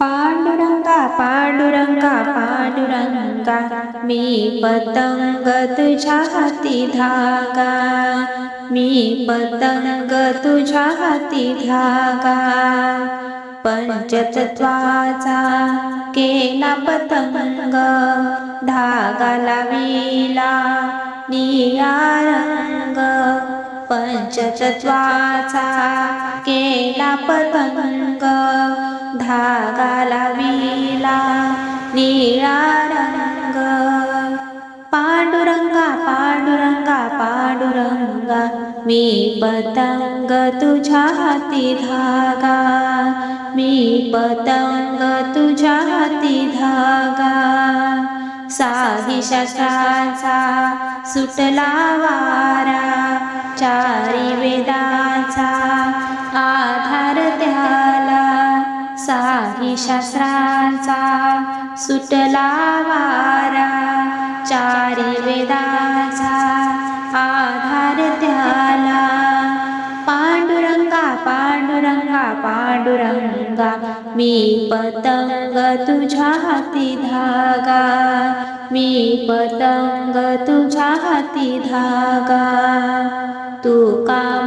पांडुरंगा पांडुरंगा पांडुरंगा मी पतंग तुझ्या हाती धागा. मी पतंग तुझ्या हाती धागा. पंचतत्वाचा केला पतंग धागा लाविला निळा रंग. पंचतत्वाचा केला पतंग भागाला विला निळा रंग पांडुरंगा पांडुरंगा पांडुरंगा मी पतंग तुझ्या हाती धागा. मी पतंग तुझ्या हाती धागा. साही शास्त्राचा सुटला वारा. चारी वेदाचा आधार त्या साही शास्त्राचा सुटला वारा. चारी वेदाचा आधार त्याला. पांडुरंगा पांडुरंगा पांडुरंगा मी पतंग तुझ्या हाती धागा. मी पतंग तुझ्या हाती धागा. तू का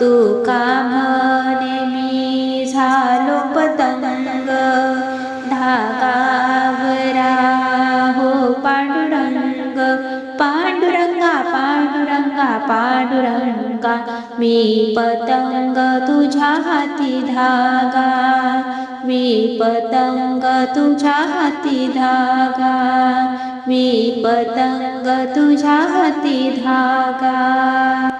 तू का म्हणे मी झालो पतंग धागा आवरा हो पांडुरंग पांडुरंगा पांडुरंगा पांडुरंगा मी पतंग तुझ्या हाती धागा। मी पतंग तुझ्या हाती धागा। मी पतंग तुझ्या हाती धागा